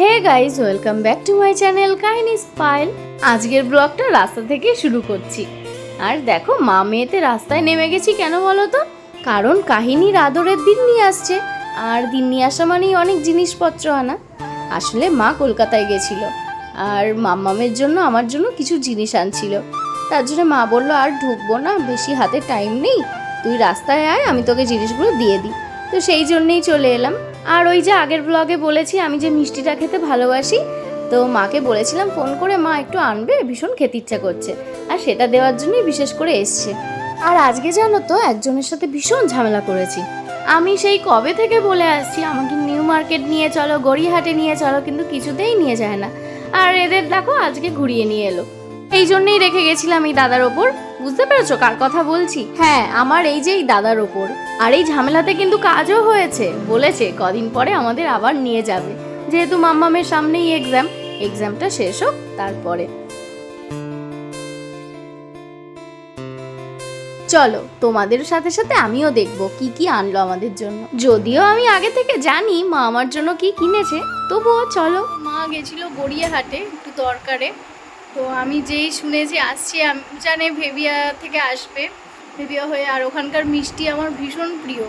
Hey guys welcome back to my channel কাহিনী স্পাইল। আজকের ব্লগটা রাস্তা থেকে শুরু করছি। আর দেখো, মা মেয়েতে রাস্তায় নেমে গেছি কেন বলো তো? কারণ কাহিনীর আদরের দিন নিয়ে আসছে, আর দিন নিয়ে আসা মানেই অনেক জিনিসপত্র আনা। আসলে মা কলকাতায় গেছিল, আর মাম্মামের জন্য আমার জন্য কিছু জিনিস আনছিল। তার জন্য মা বলল, আর ঢুকবো না, বেশি হাতে টাইম নেই। তুই রাস্তায় আয়, আমি তোকে জিনিসগুলো দিয়ে দিই। তো সেই জন্যেই চলে এলাম। আর ওই যে আগের ব্লগে বলেছি, আমি যে মিষ্টিটা খেতে ভালোবাসি, তো মাকে বলেছিলাম ফোন করে, মা, একটু আনবে? ভীষণ খেতে ইচ্ছা করছে। আর সেটা দেওয়ার জন্যই বিশেষ করে এসছে। আর আজকে জানো তো, একজনের সাথে ভীষণ ঝামেলা করেছি। আমি সেই কবে থেকে বলে আসছি, আমাকে নিউ মার্কেট নিয়ে চলো, গড়িয়াহাটে নিয়ে চলো, কিন্তু কিছুতেই নিয়ে যায় না। আর এদের দেখো, আজকে ঘুরিয়ে নিয়ে এলো। এই জন্যই রেখে গেছিলাম এই দাদার ওপর। বুঝতে পেরেছ কার কথা বলছি? হ্যাঁ আমার এই যে এই দাদার ওপর। আর এই ঝামেলাতে কিন্তু কাজও হয়েছে। বলেছে, কদিন পরে আমাদের আবার নিয়ে যাবে। যেহেতু মাম্মামের সামনেই এক্সাম এক্সামটা শেষ হোক, তারপরে। চলো, তোমাদের সাথে সাথে আমিও দেখব কি কি আনলো আমাদের জন্য। যদিও আমি আগে থেকে জানি মা আমার জন্য কি কিনেছে, তবুও চলো। মা গেছিল গড়িয়াহাটে, একটু দরকারে। তো আমি যেই শুনেছি, আসছি, আমি জানে ভেবিয়া থেকে আসবে, ভেবিয়া হয়ে। আর ওখানকার মিষ্টি আমার ভীষণ প্রিয়।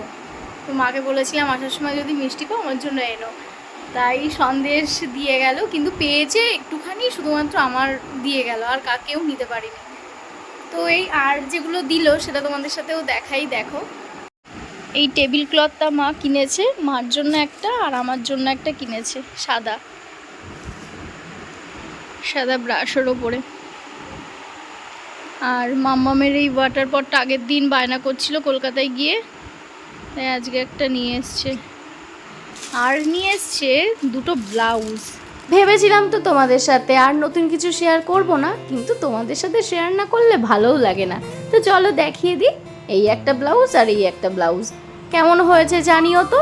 তো মাকে বলেছিলাম, আসার সময় যদি মিষ্টি পাও আমার জন্য এনো। তাই সন্দেশ দিয়ে গেল, কিন্তু পেয়েছে একটুখানি, শুধুমাত্র আমার দিয়ে গেল, আর কাকেও নিতে পারিনি। তো এই আর যেগুলো দিল, সেটা তোমাদের সাথেও দেখাই, দেখো। এই টেবিল ক্লথটা মা কিনেছে, মার জন্য একটা আর আমার জন্য একটা কিনেছে, সাদা। সাদা ব্রাশের ওপরে। আর মাম্মামের এই ওয়াটার পটটা আগের দিন বায়না করছিল কলকাতায় গিয়ে, তাই আজকে একটা নিয়ে এসছে। আর নিয়ে এসছে দুটো ব্লাউজ ভেবেছিলাম তো তোমাদের সাথে, আর নতুন কিছু শেয়ার করব না, কিন্তু তোমাদের সাথে শেয়ার না করলে ভালোও লাগে না। তো চলো দেখিয়ে দিই, এই একটা ব্লাউজ আর এই একটা ব্লাউজ কেমন হয়েছে জানিও তো?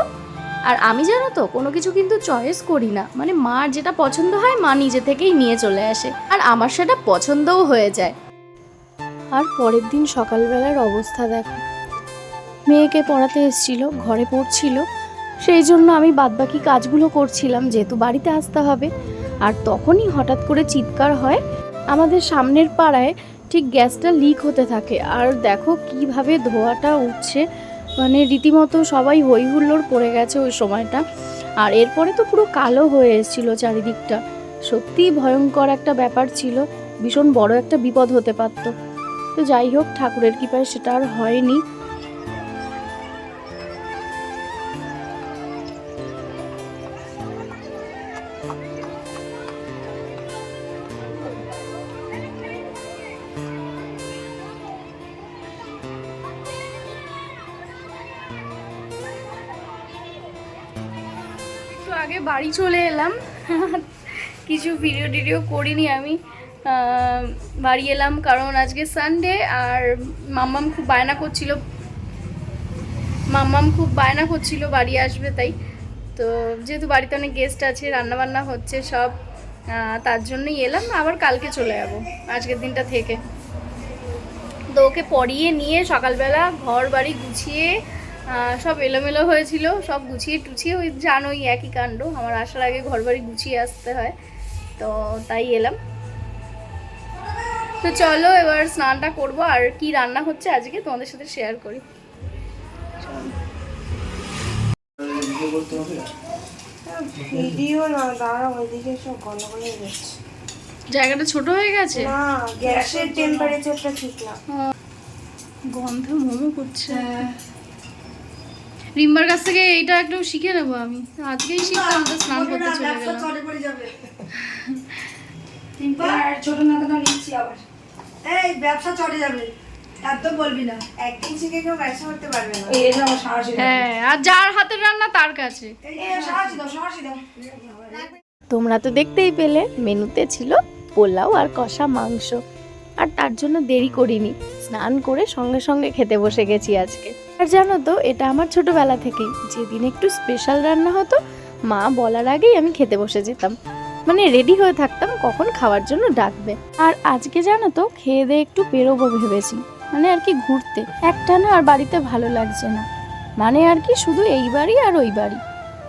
আর আমি জানো তো, কোনো কিছু কিন্তু চয়েস করি না। মানে মার যেটা পছন্দ হয়, মা নিজে থেকেই নিয়ে চলে আসে। আর আমার সেটা পছন্দও হয়ে যায়। আর পরের দিন সকালবেলার অবস্থা দেখো। মেয়েকে পড়াতে এসেছিল, ঘরে পড়ছিল। সেই জন্য আমি বাদবাকি কাজগুলো করছিলাম, যেহেতু বাড়িতে আসতে হবে। আর তখনই হঠাৎ করে চিৎকার হয়, আমাদের সামনের পাড়ায় ঠিক গ্যাসটা লিক হতে থাকে। আর দেখো কীভাবে ধোয়াটা উঠছে। মানে রীতিমতো সবাই হই হুল্লোড় পড়ে গেছে ওই সময়টা। আর এরপরে তো পুরো কালো হয়ে এসেছিল চারিদিকটা। সত্যি ভয়ঙ্কর একটা ব্যাপার ছিল, ভীষণ বড় একটা বিপদ হতে পারত। তো যাই হোক, ঠাকুরের কৃপায় সেটা আর হয়নি। আগে বাড়ি চলে এলাম। কিছু ভিডিও টিডিও করিনি আমি। বাড়ি এলাম কারণ আজকে সানডে আর মাম্মাম খুব বায়না করছিল। মাম্মাম খুব বায়না করছিল বাড়ি আসবে তাই। তো যেহেতু বাড়িতে অনেক গেস্ট আছে, রান্নাবান্না হচ্ছে সব তার জন্যই এলাম। আবার কালকে চলে যাব, আজকের দিনটা থেকে। তো ওকে পড়িয়ে নিয়ে সকালবেলা ঘর বাড়ি গুছিয়ে সব এলোমেলো হয়েছিল সব গুছিয়ে টুছিয়ে ওই জানোই একই কাণ্ড আমার আসার আগে ঘর বাড়ি গুছিয়ে আসতে হয় তো তাই এলাম। তো চলো এবার স্নানটা করব আর কি রান্না হচ্ছে আজকে তোমাদের সাথে শেয়ার করি। ভিডিও না দাঁড়া ওইদিকে সব গন্ডগোল হয়ে যাচ্ছে। জায়গাটা ছোট হয়ে গেছে? না গ্যাসের টেম্পারেচারটা ঠিক না। গন্ধ মোমো করছে। রিম্বার কাছ থেকে এইটা একটু শিখে নেব আমি। আজকেই শিখতাম তো স্নান করতে চলে গেলাম। ছোট নাকাটা নিচ্ছি আবার। এই ব্যবসা চলে যাবে। একদম বলবি না। একদিন শিখে কেউ ব্যবসা করতে পারবে না। এই আমার সাহসী হ্যাঁ আর যার হাতের রান্না তার কাছে। এই সাহসী দাও সাহসী দাও তোমরা তো দেখতেই পেলে মেনুতে ছিল পোলাও আর কষা মাংস। আর তার জন্য দেরি করিনি। স্নান করে সঙ্গে সঙ্গে খেতে বসে গেছি আজকে। আর জানো তো, এটা আমার ছোটবেলা থেকেই। যেদিন একটু স্পেশাল রান্না হতো, মা বলার আগেই আমি খেতে বসে যেতাম। মানে রেডি হয়ে থাকতাম কখন খাওয়ার জন্য ডাকবে। আর আজকে জানো তো, খেয়ে দিয়ে একটু বেরোবো ভেবেছি। মানে আর কি ঘুরতে। একটা না আর বাড়িতে ভালো লাগছে না। মানে আর কি শুধু এই বাড়ি আর ওই বাড়ি।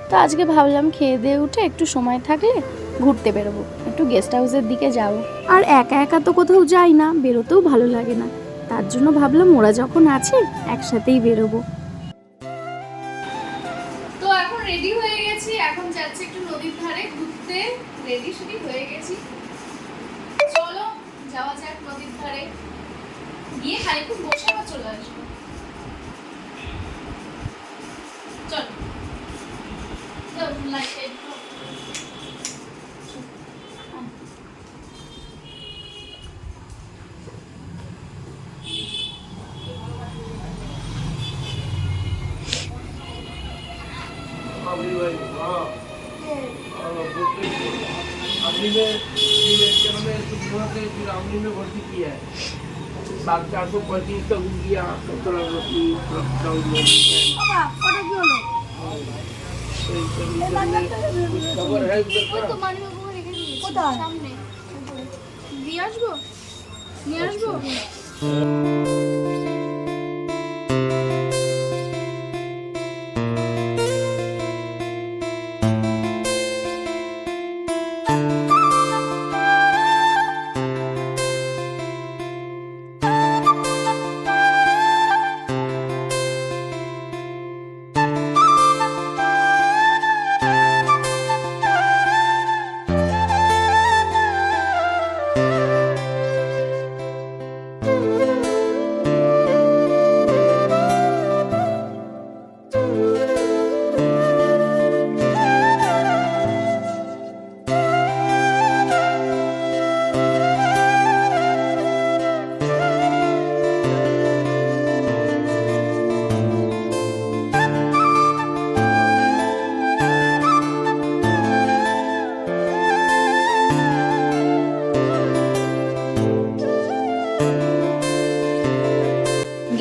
তো আজকে ভাবলাম খেয়ে দিয়ে উঠে একটু সময় থাকলে ঘুরতে বেরোবো। একটু গেস্ট হাউসের দিকে যাব। আর একা একা তো কোথাও যাই না, বেরোতেও ভালো লাগে না। তার জন্য ভাবলাম ওরা যখন আছে একসাথেই বেরোবো। তো এখন রেডি হয়ে গেছি এখন যাচ্ছি একটু নদীর ধারে ঘুরতে। রেডি শুডি হয়ে গেছি। চলো যাওয়া যাক নদীর ধারে। গিয়ে খানিকক্ষণ বসে আবার চলে আসব। চলো। যাও, अगली में फिर इसके हमने सुबह से फिर अगली में भर्ती किया है सात चार सौ पैंतीस तक हो गया सत्तर रोटी लॉकडाउन में तो इस तरीके से कुछ खबर है उधर ওই का তো মানিব্যাগ ওখানে রেখে দিয়েছি, কোথায়? সামনে উপরে। দিয়ে আসবো নিয়ে আসবো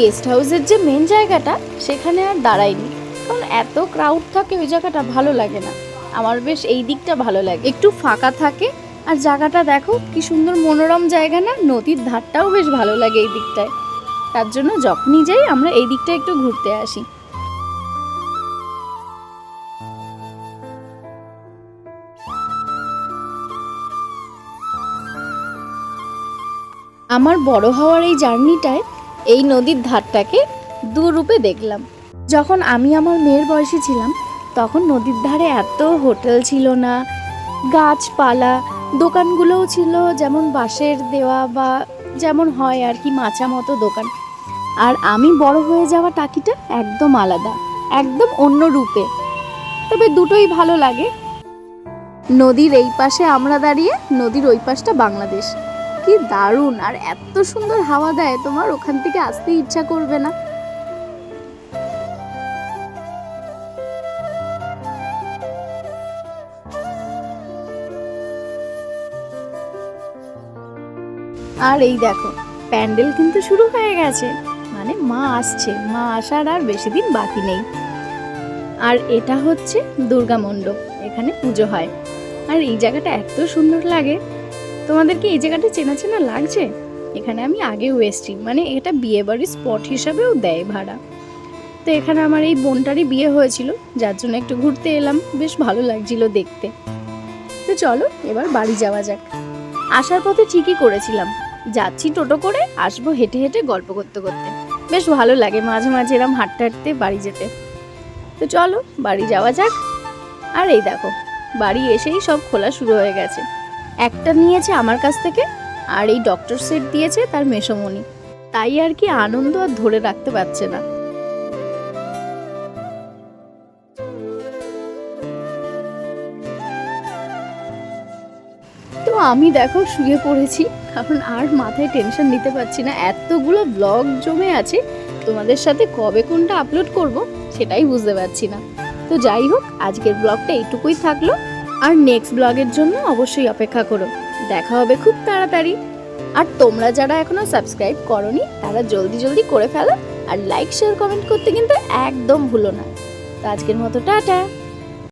গেস্ট হাউসের যে মেন জায়গাটা, সেখানে আর দাঁড়াইনি কারণ এত ক্রাউড থাকে, ওই জায়গাটা ভালো লাগে না। আমার বেশ এই দিকটা ভালো লাগে। একটু ফাঁকা থাকে, আর জায়গাটা দেখো, কি সুন্দর মনোরম জায়গা না, নদীর ধারটাও বেশ ভালো লাগে এই দিকটায়। তার জন্য যখনই যাই, আমরা এই দিকটা একটু ঘুরতে আসি। আমার বড় হওয়ার এই জার্নিটায় এই নদীর ধারটাকে দু রূপে দেখলাম। যখন আমি আমার মেয়ের বয়সী ছিলাম, তখন নদীর ধারে এত হোটেল ছিল না। গাছপালা, দোকানগুলোও ছিল যেমন বাঁশের দেওয়া বা যেমন হয় আর কি মাচা মতো দোকান। আর আমি বড় হয়ে যাওয়া টাকিটা একদম আলাদা, একদম অন্য রূপে। তবে দুটোই ভালো লাগে। নদীর এই পাশে আমরা দাঁড়িয়ে নদীর ওই পাশটা বাংলাদেশ। কি দারুণ। আর এত সুন্দর হাওয়া দেয়, তোমার ওখান থেকে আসতে ইচ্ছা করবে না। আর এই দেখো, প্যান্ডেল কিন্তু শুরু হয়ে গেছে। মানে মা আসছে, মা আসার আর বেশি দিন বাকি নেই। আর এটা হচ্ছে দুর্গা মণ্ডপ, এখানে পুজো হয়। আর এই জায়গাটা এত সুন্দর লাগে তোমাদের কি এই জায়গাটা চেনা চেনা লাগছে? এখানে আমি আগেও এসেছি। মানে এটা বিয়ে বাড়ির স্পট হিসাবেও দেয় ভাড়া। তো এখানে আমার এই বোনটারই বিয়ে হয়েছিল, যার জন্য একটু ঘুরতে এলাম। বেশ ভালো লাগছিল দেখতে। তো চলো, এবার বাড়ি যাওয়া যাক। আসার পথে ঠিকই করেছিলাম। যাচ্ছি টোটো করে, আসব হেঁটে হেঁটে গল্প করতে করতে। বেশ ভালো লাগে মাঝে মাঝে এরম হাঁটতে হাঁটতে বাড়ি যেতে। তো চলো, বাড়ি যাওয়া যাক। আর এই দেখো, বাড়ি এসেই সব খোলা শুরু হয়ে গেছে। একটা নিয়েছে আমার কাছ থেকে, আর এই ডক্টর সেট দিয়েছে তার মেসমণি তাই আর কি আনন্দ আর ধরে রাখতে পারছে না। তো আমি দেখো শুয়ে পড়েছি, কারণ আর মাথায় টেনশন নিতে পারছি না। এতগুলো ব্লগ জমে আছে, তোমাদের সাথে কবে কোনটা আপলোড করব সেটাই বুঝতে পারছি না। তো যাই হোক, আজকের ব্লগটা এইটুকুই থাকল। আর নেক্সট ব্লগের জন্য অবশ্যই অপেক্ষা করো। দেখা হবে খুব তাড়াতাড়ি। আর তোমরা যারা এখনও সাবস্ক্রাইব করনি, তারা জলদি জলদি করে ফেলো। আর লাইক শেয়ার কমেন্ট করতে কিন্তু একদম ভুলো না। তো আজকের মতো, টাটা!